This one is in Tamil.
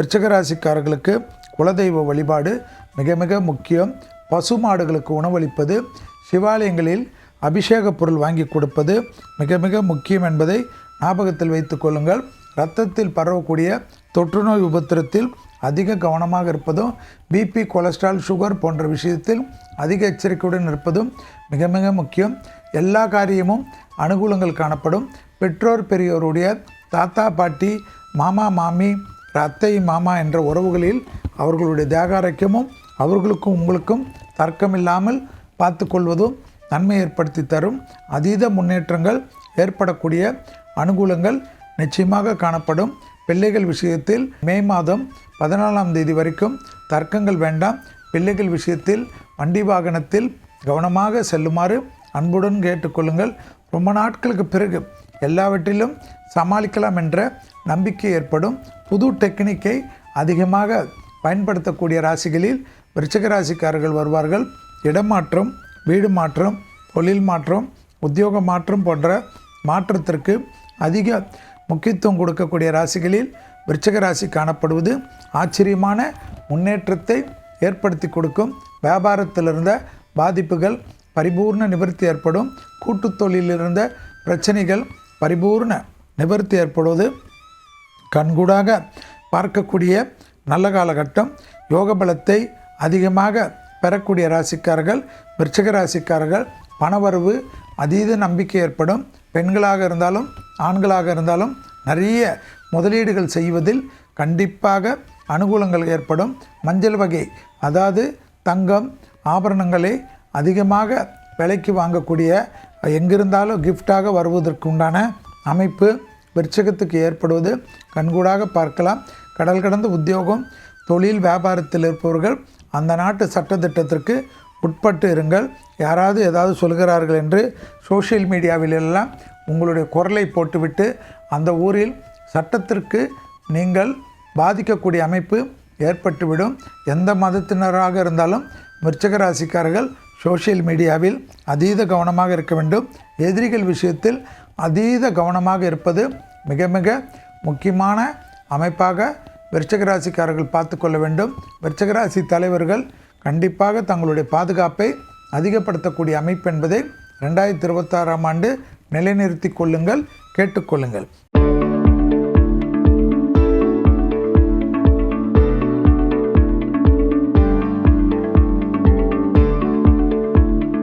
விருச்சகராசிக்காரர்களுக்கு குலதெய்வ வழிபாடு மிக மிக முக்கியம். பசு மாடுகளுக்கு உணவளிப்பது சிவாலயங்களில் அபிஷேக பொருள் வாங்கி கொடுப்பது மிக மிக முக்கியம் என்பதை ஞாபகத்தில் வைத்து கொள்ளுங்கள். இரத்தத்தில் பரவக்கூடிய தொற்றுநோய் உபத்திரத்தில் அதிக கவனமாக இருப்பதும் பிபி கொலஸ்ட்ரால் சுகர் போன்ற விஷயத்தில் அதிக எச்சரிக்கையுடன் இருப்பதும் மிக மிக முக்கியம். எல்லா காரியமும் அனுகூலங்கள் காணப்படும். பெற்றோர் பெரியோருடைய தாத்தா பாட்டி மாமா மாமி அத்தை மாமா என்ற உறவுகளில் அவர்களுடைய தேகாரக்கியமும் அவர்களுக்கும் உங்களுக்கும் தர்க்கமில்லாமல் பார்த்து கொள்வதும் நன்மை ஏற்படுத்தி தரும் அதீத முன்னேற்றங்கள் ஏற்படக்கூடிய அனுகூலங்கள் நிச்சயமாக காணப்படும். பிள்ளைகள் விஷயத்தில் மே மாதம் பதினாலாம் தேதி வரைக்கும் தர்க்கங்கள் வேண்டாம். பிள்ளைகள் விஷயத்தில் வண்டி வாகனத்தில் கவனமாக செல்லுமாறு அன்புடன் கேட்டுக்கொள்ளுங்கள். ரொம்ப நாட்களுக்கு பிறகு எல்லாவற்றிலும் சமாளிக்கலாம் என்ற நம்பிக்கை ஏற்படும். புது டெக்னிக்கை அதிகமாக பயன்படுத்தக்கூடிய ராசிகளில் விருச்சக ராசிக்காரர்கள் வருவார்கள். இடமாற்றம் வீடு மாற்றம் தொழில் மாற்றம் உத்தியோக மாற்றம் போன்ற மாற்றத்திற்கு அதிக முக்கியத்துவம் கொடுக்கக்கூடிய ராசிகளில் விருச்சக ராசி காணப்படுவது ஆச்சரியமான முன்னேற்றத்தை ஏற்படுத்தி கொடுக்கும். வியாபாரத்தில் இருந்த பாதிப்புகள் பரிபூர்ண நிவர்த்தி ஏற்படும். கூட்டுத் தொழிலில் இருந்த பிரச்சனைகள் பரிபூர்ண நிவர்த்தி ஏற்படுவது கண்கூடாக பார்க்கக்கூடிய நல்ல காலகட்டம். யோக பலத்தை அதிகமாக பெறக்கூடிய ராசிக்காரர்கள் விருச்சக ராசிக்காரர்கள் பணவரவு அதீத நம்பிக்கை ஏற்படும். பெண்களாக இருந்தாலும் ஆண்களாக இருந்தாலும் நிறைய முதலீடுகள் செய்வதில் கண்டிப்பாக அனுகூலங்கள் ஏற்படும். மஞ்சள் வகை அதாவது தங்கம் ஆபரணங்களை அதிகமாக விலைக்கு வாங்கக்கூடிய எங்கிருந்தாலும் கிஃப்டாக வருவதற்கு உண்டான அமைப்பு விருச்சகத்துக்கு ஏற்படுவது கண்கூடாக பார்க்கலாம். கடல் கடந்த உத்தியோகம் தொழில் வியாபாரத்தில் இருப்பவர்கள் அந்த நாட்டு சட்டத்திட்டத்திற்கு உட்பட்டு இருங்கள். யாராவது ஏதாவது சொல்கிறார்கள் என்று சோஷியல் மீடியாவில் எல்லாம் உங்களுடைய குரலை போட்டுவிட்டு அந்த ஊரில் சட்டத்திற்கு நீங்கள் பாதிக்கக்கூடிய அமைப்பு ஏற்பட்டுவிடும். எந்த மதத்தினராக இருந்தாலும் விருச்சக ராசிக்காரர்கள் சோஷியல் மீடியாவில் அதீத கவனமாக இருக்க வேண்டும். எதிரிகள் விஷயத்தில் அதீத கவனமாக இருப்பது மிக மிக முக்கியமான அமைப்பாக விருச்சகராசிக்காரர்கள் பார்த்து கொள்ள வேண்டும். விருச்சகராசி தலைவர்கள் கண்டிப்பாக தங்களுடைய பாதுகாப்பை அதிகப்படுத்தக்கூடிய அமைப்பு என்பதை ரெண்டாயிரத்தி இருபத்தாறாம் ஆண்டு நிலைநிறுத்தி கொள்ளுங்கள் கேட்டுக்கொள்ளுங்கள்